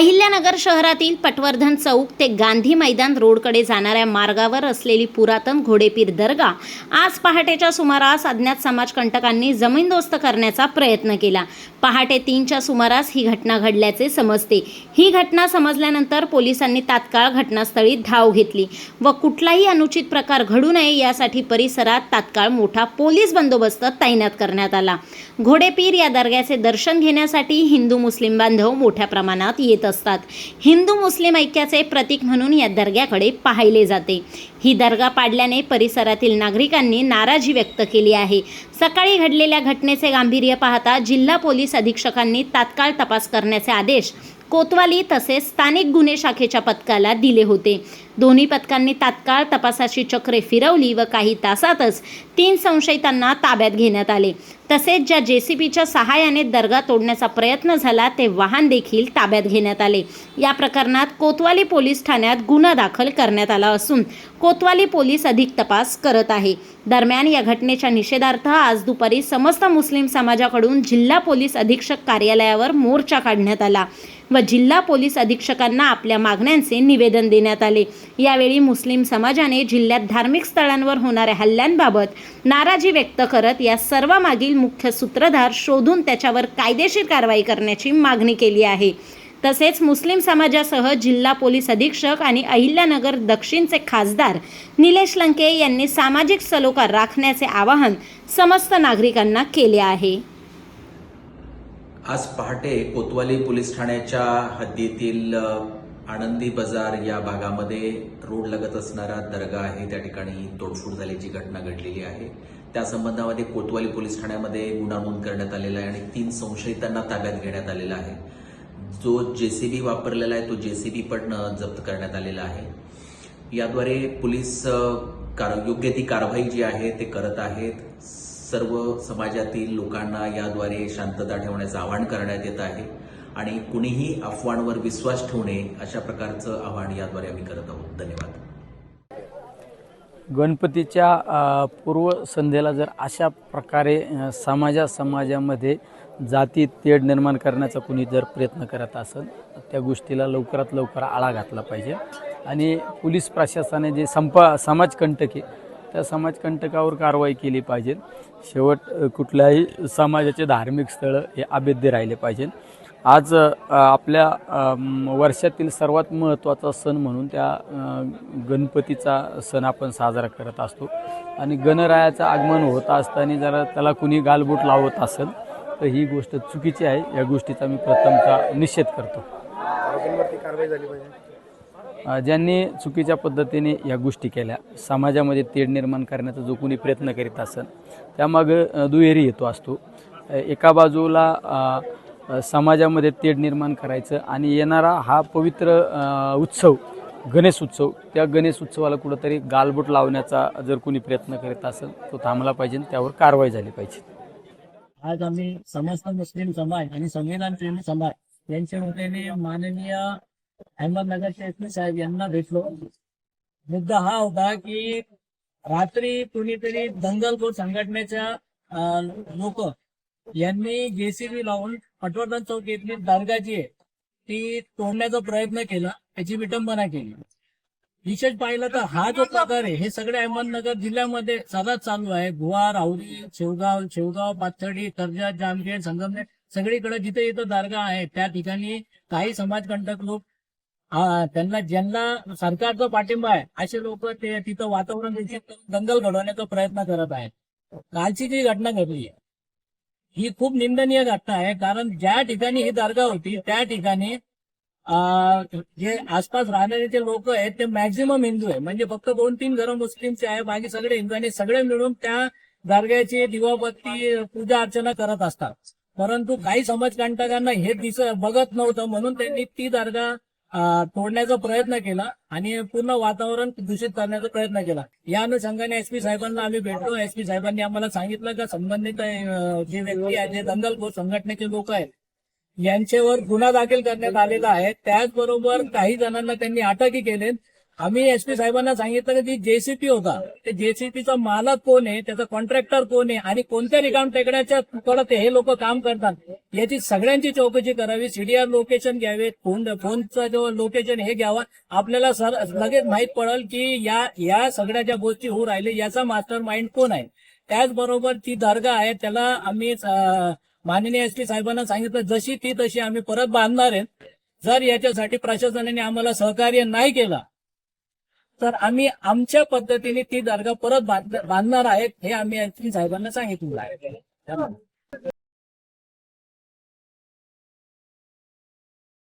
अहिल्यानगर शहरातील पटवर्धन चौक ते गांधी मैदान रोडकडे जाणाऱ्या मार्गावर असलेली पुरातन घोडेपीर दर्गा आज पहाटेच्या सुमारास अज्ञात समाजकंटकांनी जमीनदोस्त करण्याचा प्रयत्न केला. पहाटे तीनच्या सुमारास ही घटना घडल्याचे समजते. ही घटना समजल्यानंतर पोलिसांनी तात्काळ घटनास्थळी धाव घेतली व कुठलाही अनुचित प्रकार घडू नये यासाठी परिसरात तात्काळ मोठा पोलीस बंदोबस्त तैनात करण्यात आला. घोडेपीर या दर्ग्याचे दर्शन घेण्यासाठी हिंदू मुस्लिम बांधव मोठ्या प्रमाणात येत असतात. हिंदू मुस्लिम ऐक्याचे प्रतीक म्हणून या दर्ग्याकडे पाहिले जाते. ही दर्गा पाडल्याने परिसरातील नागरिकांनी नाराजी व्यक्त केली आहे. सकाळी घडलेल्या घटनेचे गांभीर्य पाहता जिल्हा पोलीस अधीक्षकांनी तात्काळ तपास करण्याचे आदेश कोतवाली तसेच स्थानिक गुन्हे शाखेच्या पथकाला दिले होते. दोन्ही पथकांनी तात्काळ तपासाची चक्रे फिरवली व काही तासातच तीन संशयितांना ताब्यात घेण्यात आले. तसेच ज्या जे सी बीच्या सहाय्याने दर्गा तोडण्याचा प्रयत्न झाला ते वाहन देखील ताब्यात घेण्यात आले. या प्रकरणात कोतवाली पोलीस ठाण्यात गुन्हा दाखल करण्यात आला असून कोतवाली पोलीस अधिक तपास करत आहे. दरम्यान या घटनेच्या निषेधार्थ आज दुपारी समस्त मुस्लिम समाजाकडून जिल्हा पोलीस अधीक्षक कार्यालयावर मोर्चा काढण्यात आला. व जिल्हा पोलीस अधीक्षकांना आपल्या मागण्यांचे निवेदन देण्यात आले. यावेळी मुस्लिम समाजाने जिल्ह्यात धार्मिक स्थळांवर होणाऱ्या हल्ल्यांबाबत नाराजी व्यक्त करत या सर्वामागील मुख्य सूत्रधार शोधून त्याच्यावर कायदेशीर कारवाई करण्याची मागणी केली आहे. तसेच मुस्लिम समाजासह जिल्हा पोलीस अधीक्षक आणि अहिल्यानगर दक्षिणचे खासदार निलेश लंके यांनी सामाजिक सलोखा राखण्याचे आवाहन समस्त नागरिकांना केले आहे. आज पहाटे कोतवाली पोलीस ठाण्याच्या हद्दीतील आनंदी बाजार या भागामध्ये रोड लगत असणारा दर्गा आहे. त्या ठिकाणी तोडफोड झाल्याची घटना घडलेली आहे. त्या संबंधामध्ये कोतवाली पोलीस ठाण्यामध्ये गुन्हा नोंद करण्यात आलेला आहे आणि तीन संशयितांना ताब्यात घेण्यात आलेला आहे. जो जेसीबी वापरलेला आहे तो जेसीबी पण जप्त करण्यात आलेला आहे. याद्वारे पोलीस कार योग्य ती कारवाई जी आहे ते करत आहेत. सर्व समाजातील लोकांना याद्वारे शांतता ठेवण्याचं आवाहन करण्यात येत आहे आणि कुणीही अफवांवर विश्वास ठेवणे अशा प्रकारचं आवाहन याद्वारे आम्ही करत आहोत. धन्यवाद. गणपतीच्या पूर्व पूर्वसंध्येला जर अशा प्रकारे समाजा समाजामध्ये जाती तेढ निर्माण करण्याचा कुणी जर प्रयत्न करत असेल तर त्या गोष्टीला लवकरात लवकर आळा घातला पाहिजे. आणि पोलीस प्रशासनाने जे संपा समाजकंटके त्या समाजकंटकावर कारवाई केली पाहिजे. शेवट कुठल्याही समाजाचे धार्मिक स्थळं हे अभेद्य राहिले पाहिजे. आज आपल्या वर्षातील सर्वात महत्त्वाचा सण म्हणून त्या गणपतीचा सण आपण साजरा करत असतो. आणि गणरायाचं आगमन होत असताना जरा त्याला कुणी गालबोट लावत असेल तर ही गोष्ट चुकीची आहे. या गोष्टीचा मी प्रथमता निषेध करतो. कारवाई झाली पाहिजे. ज्यांनी चुकीच्या पद्धतीने या गोष्टी केल्या समाजामध्ये तेढ निर्माण करण्याचा जो कोणी प्रयत्न करीत असेल त्यामागं दुहेरी हेतू असतो. एका बाजूला समाजामध्ये तेढ निर्माण करायचं आणि येणारा हा पवित्र उत्सव गणेश उत्सव त्या गणेश उत्सवाला कुठंतरी गालबोट लावण्याचा जर कोणी प्रयत्न करीत असेल तो थांबला पाहिजे त्यावर कारवाई झाली पाहिजे. आज आम्ही समस्त मुस्लिम समाज आणि संविधान प्रेमी समाज यांच्या वतीने माननीय अहमदनगरचे एस पी साहेब यांना भेटलो. मुद्दा हा होता की रात्री कुणीतरी दंगलखोर संघटनेच्या लोक यांनी जेसीबी लावून पटवर्धन चौक येथली दर्गा जी आहे ती तोडण्याचा प्रयत्न केला त्याची विटंबना केली. विशेष पाहिलं तर हा जो प्रकार आहे हे सगळे अहमदनगर जिल्ह्यामध्ये सदाच चालू आहे. भुवा राहुरी शेवगाव शेवगाव पाथर्डी कर्जत जामखेड संगमनेर सगळीकडे जिथे इथं दर्गा आहे त्या ठिकाणी काही समाजकंटक लोक हा त्यांना ज्यांना सरकारचा पाठिंबा आहे असे लोक ते तिथं वातावरण दूषित करून दंगल घडवण्याचा प्रयत्न करत आहेत. कालची जी घटना घडली आहे ही खूप निंदनीय घटना आहे कारण ज्या ठिकाणी ही दर्गा होती त्या ठिकाणी जे आसपास राहणारे जे लोक आहेत ते मॅक्झिमम हिंदू आहे. म्हणजे फक्त दोन तीन घरं मुस्लिमचे आहे बाकी सगळे हिंदू आणि सगळे मिळून त्या दर्ग्याची दिवाबत्ती पूजा अर्चना करत असतात. परंतु काही समाजकांटकांना हे दिस बघत नव्हतं म्हणून त्यांनी ती दर्गा तोडण्याचा प्रयत्न केला आणि पूर्ण वातावरण दूषित करण्याचा प्रयत्न केला. या अनुषंगाने एसपी साहेबांना आम्ही भेटलो. एसपी साहेबांनी आम्हाला सांगितलं का संबंधित जे व्यक्ती आहेत जे दंगलखोर संघटनेचे लोक आहेत यांच्यावर गुन्हा दाखल करण्यात आलेला आहे. त्याचबरोबर काही जणांना त्यांनी अटकही केले आम्ही एसपी साहेबांना सांगितलं की जेसीपी होता. ते जेसीपीचा मालक कोण आहे त्याचा कॉन्ट्रॅक्टर कोण आहे आणि कोणत्या रिकाम टेकड्याच्या कडे हे लोक काम करतात याची सगळ्यांची चौकशी करावी सीडीआर लोकेशन घ्यावे फोन फोनचा जो लोकेशन हे घ्यावा. आपल्याला सर लगेच माहीत पडेल की या या सगळ्या ज्या गोष्टी होऊ राहिले याचा मास्टर माइंड कोण आहे? त्याचबरोबर ती दर्गा आहे त्याला आम्ही माननीय एस पी साहेबांना सांगितलं जशी ती तशी आम्ही परत बांधणार आहे. जर याच्यासाठी प्रशासनाने आम्हाला सहकार्य नाही केलं तर आम्ही आमच्या पद्धतीने ती दर्गा परत बांधणार आहेत हे आम्ही साहेबांना सांगितलं आहे.